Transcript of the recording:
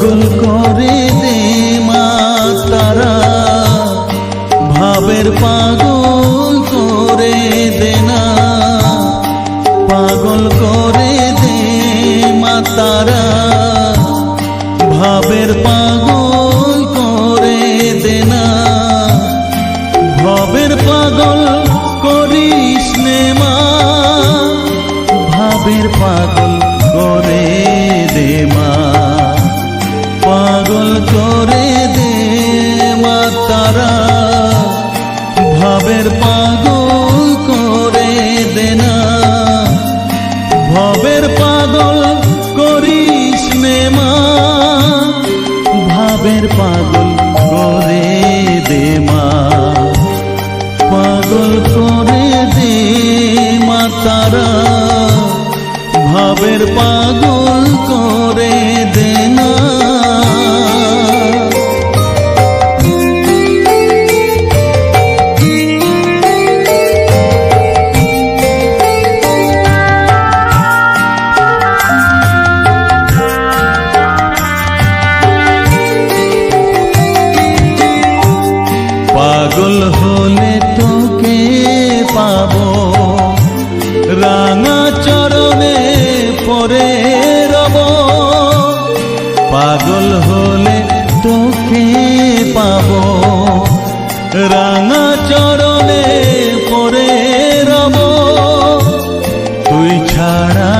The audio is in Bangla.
পাগল করে দে মাছ তারা ভাবের পাগল করে দে না। পাগল করে দে মাতারা, ভাবের পাগল রাঙা চরণে পরে রব। পাগল হলে তোকে পাব। রাঙা চরণে পরে রব। তুই ছাড়া